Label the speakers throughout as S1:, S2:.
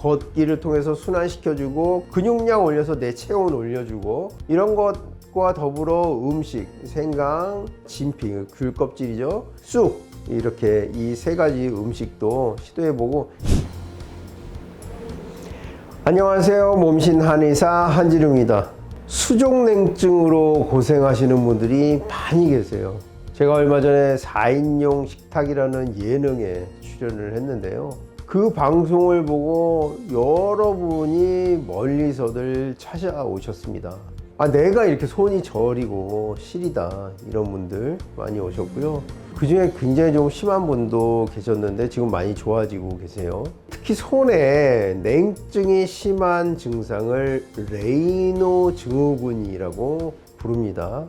S1: 걷기를 통해서 순환시켜주고 근육량 올려서 내 체온 올려주고 이런 것과 더불어 음식, 생강, 진피, 귤 껍질이죠. 쑥 이렇게 이 세 가지 음식도 시도해보고 안녕하세요. 몸신 한의사 한지룡입니다. 수족냉증으로 고생하시는 분들이 많이 계세요. 제가 얼마 전에 4인용 식탁이라는 예능에 출연을 했는데요. 그 방송을 보고 여러분이 멀리서들 찾아오셨습니다. 아, 내가 이렇게 손이 저리고 시리다. 이런 분들 많이 오셨고요. 그 중에 굉장히 좀 심한 분도 계셨는데 지금 많이 좋아지고 계세요. 특히 손에 냉증이 심한 증상을 레이노 증후군이라고 부릅니다.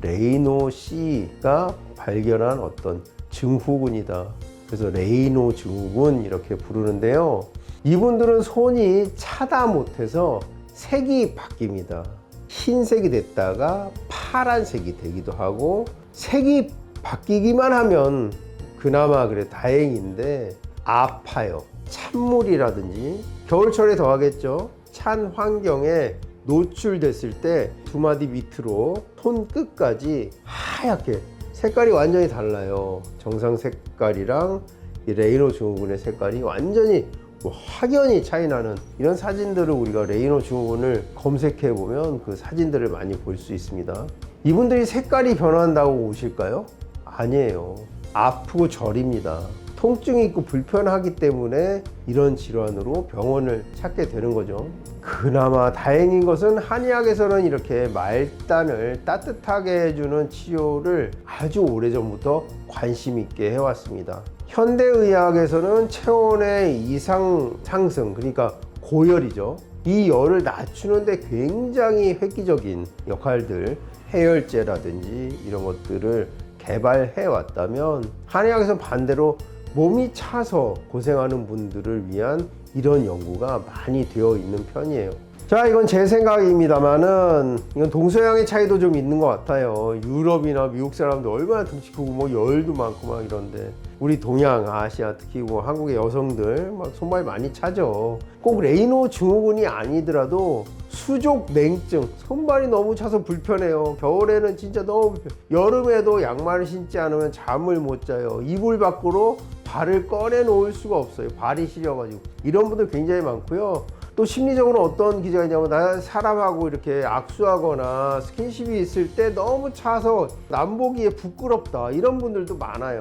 S1: 레이노 C가 발견한 어떤 증후군이다. 그래서 레이노 증후군 이렇게 부르는데요. 이분들은 손이 차다 못해서 색이 바뀝니다. 흰색이 됐다가 파란색이 되기도 하고 색이 바뀌기만 하면 그나마 그래 다행인데 아파요. 찬물이라든지 겨울철에 더하겠죠. 찬 환경에 노출됐을 때 두 마디 밑으로 손끝까지 하얗게 색깔이 완전히 달라요. 정상 색깔이랑 이 레이노 증후군의 색깔이 완전히 뭐 확연히 차이 나는 이런 사진들을 우리가 레이노 증후군을 검색해 보면 그 사진들을 많이 볼 수 있습니다. 이분들이 색깔이 변한다고 오실까요? 아니에요. 아프고 저립니다. 통증이 있고 불편하기 때문에 이런 질환으로 병원을 찾게 되는 거죠. 그나마 다행인 것은 한의학에서는 이렇게 말단을 따뜻하게 해주는 치료를 아주 오래전부터 관심 있게 해왔습니다. 현대의학에서는 체온의 이상 상승, 그러니까 고열이죠. 이 열을 낮추는데 굉장히 획기적인 역할들, 해열제라든지 이런 것들을 개발해 왔다면 한의학에서는 반대로 몸이 차서 고생하는 분들을 위한 이런 연구가 많이 되어 있는 편이에요. 자, 이건 제 생각입니다만은 이건 동서양의 차이도 좀 있는 것 같아요. 유럽이나 미국 사람들 얼마나 등치 크고 뭐 열도 많고 막 이런데 우리 동양, 아시아 특히 뭐 한국의 여성들 막 손발 많이 차죠. 꼭 레이노 증후군이 아니더라도 수족 냉증, 손발이 너무 차서 불편해요. 겨울에는 진짜 너무. 여름에도 양말을 신지 않으면 잠을 못 자요. 이불 밖으로 발을 꺼내 놓을 수가 없어요. 발이 시려가지고 이런 분들 굉장히 많고요. 또 심리적으로 어떤 기제가 있냐면 나 사람하고 이렇게 악수하거나 스킨십이 있을 때 너무 차서 남보기에 부끄럽다 이런 분들도 많아요.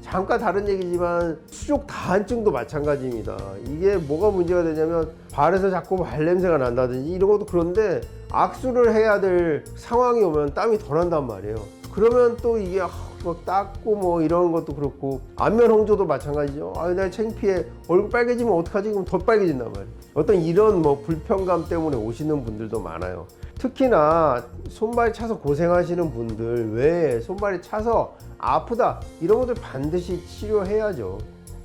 S1: 잠깐 다른 얘기지만 수족 다한증도 마찬가지입니다. 이게 뭐가 문제가 되냐면 발에서 자꾸 발냄새가 난다든지 이런 것도 그런데 악수를 해야 될 상황이 오면 땀이 더 난단 말이에요. 그러면 또 이게 아, 뭐 닦고 뭐 이런 것도 그렇고 안면 홍조도 마찬가지죠. 아, 내가 창피해. 얼굴 빨개지면 어떡하지? 그럼 더 빨개진단 말이에요. 어떤 이런 뭐 불편감 때문에 오시는 분들도 많아요. 특히나 손발 차서 고생하시는 분들 왜 손발이 차서 아프다 이런 것들 반드시 치료해야죠.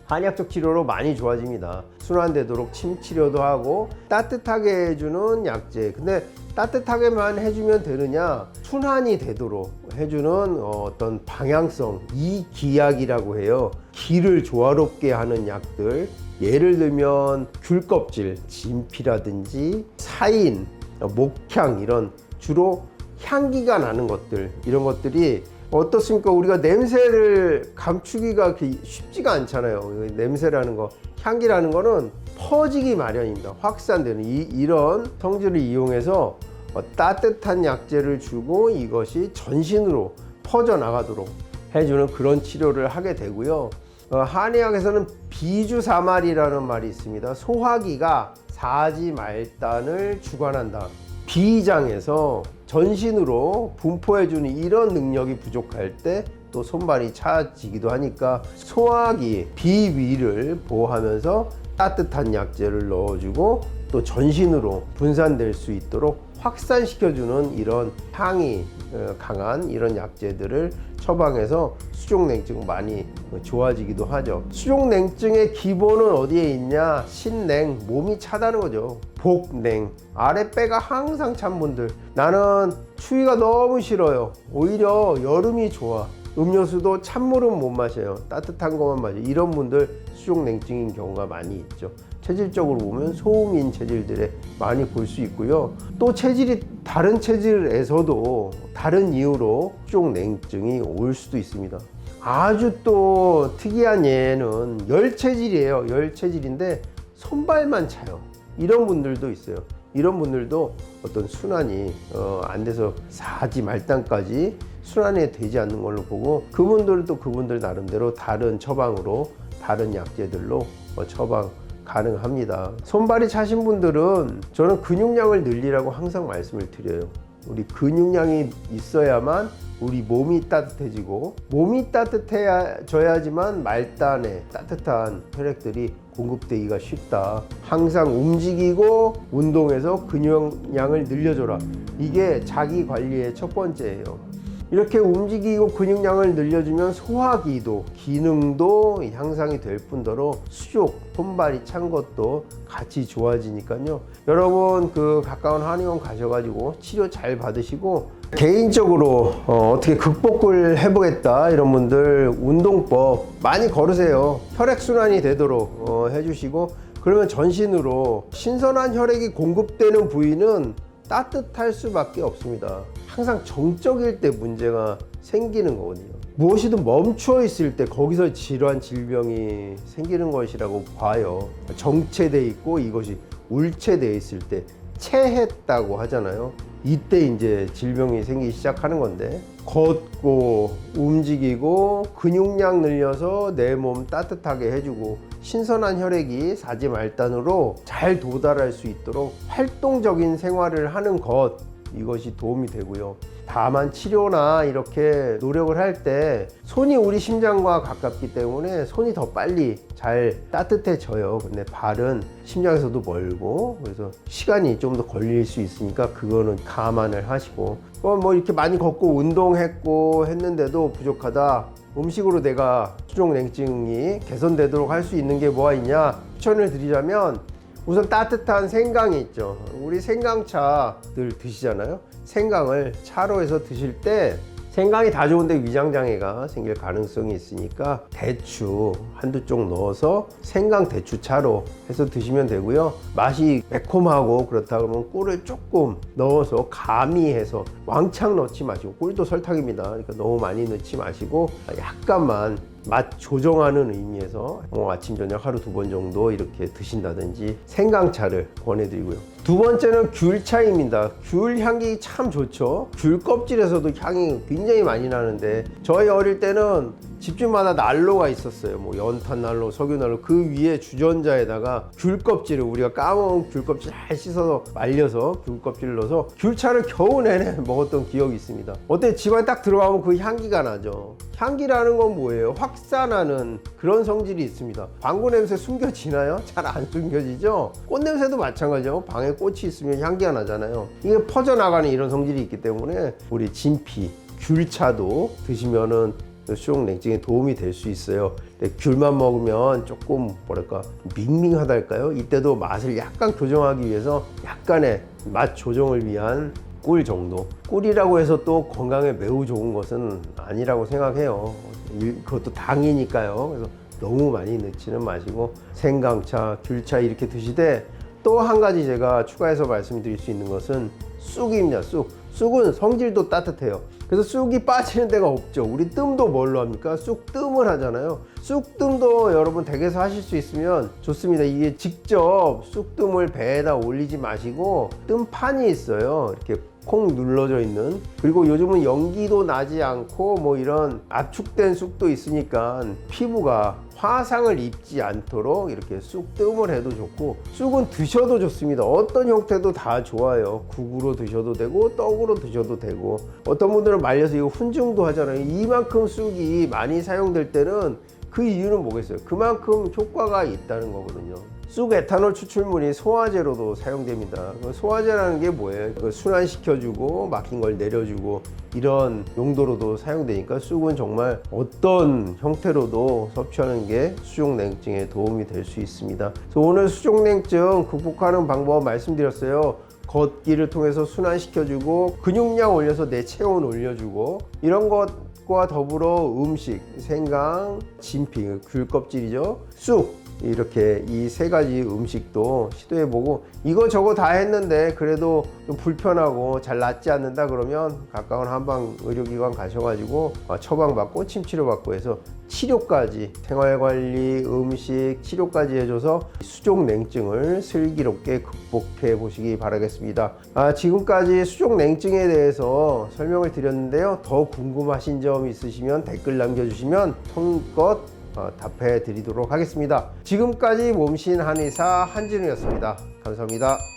S1: 한의학적 치료로 많이 좋아집니다. 순환되도록 침 치료도 하고 따뜻하게 해주는 약제. 근데 따뜻하게만 해주면 되느냐? 순환이 되도록 해주는 어떤 방향성, 이 기약이라고 해요. 기를 조화롭게 하는 약들. 예를 들면 귤 껍질, 진피라든지 사인, 목향 이런 주로 향기가 나는 것들 이런 것들이 어떻습니까? 우리가 냄새를 감추기가 그렇게 쉽지가 않잖아요. 냄새라는 거, 향기라는 거는 퍼지기 마련입니다. 확산되는 이, 이런 성질을 이용해서 어, 따뜻한 약재를 주고 이것이 전신으로 퍼져 나가도록 해주는 그런 치료를 하게 되고요. 어, 한의학에서는 비주사말이라는 말이 있습니다. 소화기가 사지 말단을 주관한다. 비장에서 전신으로 분포해주는 이런 능력이 부족할 때 또 손발이 차지기도 하니까 소화기 비위를 보호하면서 따뜻한 약재를 넣어주고 또 전신으로 분산될 수 있도록 확산시켜주는 이런 향이 어, 강한 이런 약재들을 처방해서 수족냉증 많이 좋아지기도 하죠. 수족냉증의 기본은 어디에 있냐? 신냉, 몸이 차다는 거죠. 복냉, 아랫배가 항상 찬 분들. 나는 추위가 너무 싫어요. 오히려 여름이 좋아. 음료수도 찬물은 못 마셔요. 따뜻한 것만 마셔요. 이런 분들 수족냉증인 경우가 많이 있죠. 체질적으로 보면 소음인 체질들에 많이 볼 수 있고요. 또 체질이 다른 체질에서도 다른 이유로 수족 냉증이 올 수도 있습니다. 아주 또 특이한 예는 열 체질이에요. 열 체질인데 손발만 차요. 이런 분들도 있어요. 이런 분들도 어떤 순환이 어, 안 돼서 사지 말단까지 순환이 되지 않는 걸로 보고 그분들도 그분들 나름대로 다른 처방으로 다른 약제들로 어, 처방 가능합니다. 손발이 차신 분들은 저는 근육량을 늘리라고 항상 말씀을 드려요. 우리 근육량이 있어야만 우리 몸이 따뜻해지고 몸이 따뜻해져야지만 말단에 따뜻한 혈액들이 공급되기가 쉽다. 항상 움직이고 운동해서 근육량을 늘려줘라. 이게 자기 관리의 첫 번째예요. 이렇게 움직이고 근육량을 늘려주면 소화기도 기능도 향상이 될 뿐더러 수족 손발이 찬 것도 같이 좋아지니까요. 여러분 그 가까운 한의원 가셔가지고 치료 잘 받으시고 개인적으로 어, 떻게 극복을 해보겠다 이런 분들 운동법 많이 걸으세요. 혈액 순환이 되도록 어, 해주시고 그러면 전신으로 신선한 혈액이 공급되는 부위는 따뜻할 수밖에 없습니다. 항상 정적일 때 문제가 생기는 거거든요. 무엇이든 멈춰 있을 때 거기서 질환, 질병이 생기는 것이라고 봐요. 정체돼 있고 이것이 울체돼 있을 때 체했다고 하잖아요. 이때 이제 질병이 생기기 시작하는 건데 걷고 움직이고 근육량 늘려서 내 몸 따뜻하게 해주고 신선한 혈액이 사지 말단으로 잘 도달할 수 있도록 활동적인 생활을 하는 것 이것이 도움이 되고요. 다만 치료나 이렇게 노력을 할 때 손이 우리 심장과 가깝기 때문에 손이 더 빨리 잘 따뜻해져요. 근데 발은 심장에서도 멀고 그래서 시간이 좀 더 걸릴 수 있으니까 그거는 감안을 하시고 어, 뭐 이렇게 많이 걷고 운동했고 했는데도 부족하다. 음식으로 내가 수족 냉증이 개선되도록 할 수 있는 게 뭐가 있냐 추천을 드리자면 우선 따뜻한 생강이 있죠. 우리 생강차들 드시잖아요. 생강을 차로 해서 드실 때 생강이 다 좋은데 위장장애가 생길 가능성이 있으니까 대추 한두 쪽 넣어서 생강 대추차로 해서 드시면 되고요. 맛이 매콤하고 그렇다 그러면 꿀을 조금 넣어서 가미해서 왕창 넣지 마시고 꿀도 설탕입니다. 그러니까 너무 많이 넣지 마시고 약간만 맛 조정하는 의미에서 어, 아침 저녁 하루 두 번 정도 이렇게 드신다든지 생강차를 권해드리고요. 두 번째는 귤차입니다. 귤 향기 참 좋죠. 귤 껍질에서도 향이 굉장히 많이 나는데 저희 어릴 때는 집집마다 난로가 있었어요. 뭐 연탄 난로, 석유 난로 그 위에 주전자에다가 귤 껍질을 우리가 까먹은 귤 껍질 잘 씻어서 말려서 귤 껍질을 넣어서 귤차를 겨우 내내 먹었던 기억이 있습니다. 어때 집안에 딱 들어가면 그 향기가 나죠. 향기라는 건 뭐예요? 확산하는 그런 성질이 있습니다. 방구 냄새 숨겨지나요? 잘 안 숨겨지죠? 꽃 냄새도 마찬가지죠. 방에 꽃이 있으면 향기가 나잖아요. 이게 퍼져나가는 이런 성질이 있기 때문에 우리 진피, 귤차도 드시면은 수족 냉증에 도움이 될 수 있어요. 근데 귤만 먹으면 조금 뭐랄까 밍밍하달까요? 이때도 맛을 약간 교정하기 위해서 약간의 맛 조정을 위한 꿀 정도. 꿀이라고 해서 또 건강에 매우 좋은 것은 아니라고 생각해요. 이- 그것도 당이니까요. 그래서 너무 많이 넣지는 마시고 생강차, 귤차 이렇게 드시되 또 한 가지 제가 추가해서 말씀드릴 수 있는 것은 쑥입니다. 쑥. 쑥은 성질도 따뜻해요. 그래서 쑥이 빠지는 데가 없죠. 우리 뜸도 뭘로 합니까? 쑥뜸을 하잖아요. 쑥뜸도 여러분 댁에서 하실 수 있으면 좋습니다. 이게 직접 쑥뜸을 배에다 올리지 마시고 뜸판이 있어요. 이렇게 콩 눌러져 있는 그리고 요즘은 연기도 나지 않고 뭐 이런 압축된 쑥도 있으니까 피부가 화상을 입지 않도록 이렇게 쑥 뜸을 해도 좋고 쑥은 드셔도 좋습니다. 어떤 형태도 다 좋아요. 국으로 드셔도 되고 떡으로 드셔도 되고. 어떤 분들은 말려서 이거 훈증도 하잖아요. 이만큼 쑥이 많이 사용될 때는 그 이유는 뭐겠어요? 그만큼 효과가 있다는 거거든요 쑥 에탄올 추출물이 소화제로도 사용됩니다. 그 소화제라는 게 뭐예요? 그 순환시켜주고 막힌 걸 내려주고 이런 용도로도 사용되니까 쑥은 정말 어떤 형태로도 섭취하는 게 수족냉증에 도움이 될 수 있습니다. 그래서 오늘 수족냉증 극복하는 방법 말씀드렸어요. 걷기를 통해서 순환시켜주고 근육량 올려서 내 체온 올려주고 이런 것과 더불어 음식, 생강, 진피, 귤 껍질이죠. 쑥 이렇게 이 세 가지 음식도 시도해보고 이거 저거 다 했는데 그래도 좀 불편하고 잘 낫지 않는다 그러면 가까운 한방 의료기관 가셔가지고 어, 처방받고 침치료받고 해서 치료까지 생활관리 음식 치료까지 해줘서 수족 냉증을 슬기롭게 극복해 보시기 바라겠습니다. 아, 지금까지 수족 냉증에 대해서 설명을 드렸는데요. 더 궁금하신 점 있으시면 댓글 남겨주시면 성껏 어, 답해 드리도록 하겠습니다. 지금까지 몸신 한의사 한진우였습니다. 감사합니다